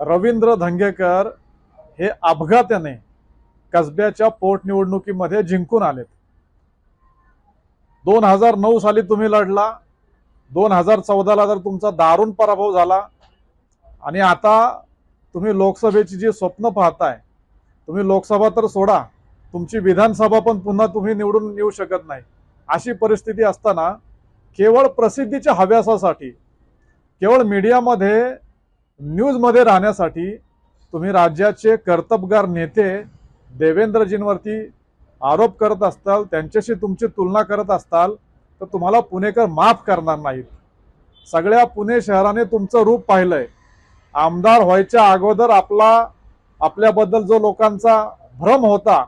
रवींद्र धंगेकर हे अपघाताने कसब्याच्या पोटनिवडणुकीमध्ये जिंकून आलेत. दोन हजार नऊ साली तुम्ही लढला दोन हजार चौदाला तर तुमचा दारुण पराभव झाला. आणि आता तुम्ही लोकसभेची जी स्वप्न पाहताय तुम्ही लोकसभा तर सोडा तुमची विधानसभा पण पुन्हा तुम्ही निवडून येऊ शकत नाही. अशी परिस्थिती असताना केवळ प्रसिद्धीच्या हव्यासासाठी केवळ मीडियामध्ये न्यूजमध्ये राहण्यासाठी तुम्ही राज्याचे कर्तबगार नेते देवेंद्रजींवरती आरोप करत असताल त्यांच्याशी तुमची तुलना करत असताल तर तुम्हाला पुणेकर माफ करणार नाहीत. सगळ्या पुणे शहराने तुमचं रूप पाहिलंय. आमदार व्हायच्या अगोदर आपला आपल्याबद्दल जो लोकांचा भ्रम होता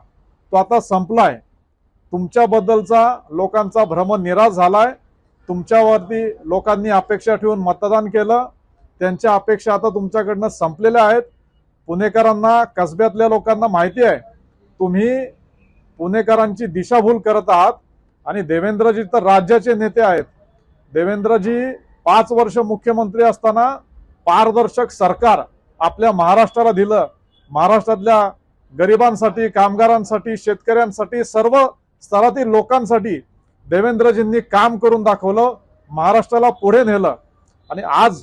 तो आता संपलाय. तुमच्याबद्दलचा लोकांचा भ्रम निराश झालाय. तुमच्यावरती लोकांनी अपेक्षा ठेवून मतदान केलं. त्यांच्या अपेक्षा आता तुमच्याकडनं संपलेल्या आहेत. पुणेकरांना कसब्यातल्या लोकांना माहिती आहे तुम्ही पुणेकरांची दिशाभूल करत आहात आणि देवेंद्रजी तर राज्याचे नेते आहेत. देवेंद्रजी पाच वर्ष मुख्यमंत्री असताना पारदर्शक सरकार आपल्या महाराष्ट्राला दिलं. महाराष्ट्रातल्या गरिबांसाठी कामगारांसाठी शेतकऱ्यांसाठी सर्व स्तरातील लोकांसाठी देवेंद्रजींनी काम करून दाखवलं महाराष्ट्राला पुढे नेलं. आणि आज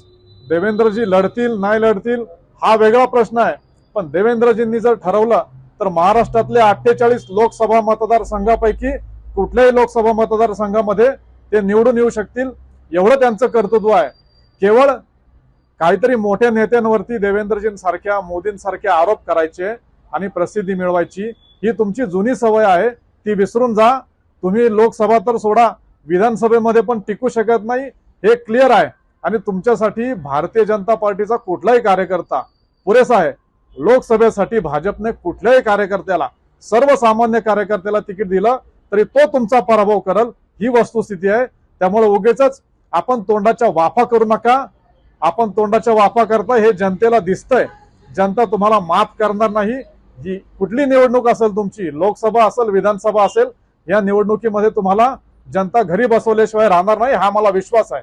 देवेंद्रजी लढतील नाही लढतील हा वेगळा प्रश्न आहे. पण देवेंद्रजींनी जर ठरवलं तर महाराष्ट्रातल्या अठ्ठेचाळीस लोकसभा मतदारसंघापैकी कुठल्याही लोकसभा मतदारसंघामध्ये ते निवडून येऊ शकतील. एवढं त्यांचं कर्तृत्व आहे. केवळ काहीतरी मोठ्या नेत्यांवरती देवेंद्रजींसारख्या मोदींसारखे आरोप करायचे आणि प्रसिद्धी मिळवायची ही तुमची जुनी सवय आहे. ती विसरून जा. तुम्ही लोकसभा तर सोडा. विधानसभेमध्ये पण टिकू शकत नाही. हे क्लिअर आहे. आणि तुमच्यासाठी भारतीय जनता पार्टीचा कुठलाही कार्यकर्ता पुरेसा आहे. लोकसभेसाठी भाजपने कुठल्याही कार्यकर्त्याला सर्वसामान्य कार्यकर्त्याला तिकीट दिलं तरी तो तुमचा पराभव करल. ही वस्तुस्थिती आहे. त्यामुळे उगेच आपण तोंडाच्या वाफा करू नका. आपण तोंडाच्या वाफा करता हे जनतेला दिसतंय. जनता तुम्हाला माफ करणार नाही. जी कुठली निवडणूक असेल तुमची लोकसभा असेल विधानसभा असेल या निवडणुकीमध्ये तुम्हाला जनता घरी बसवल्याशिवाय राहणार नाही हा मला विश्वास आहे.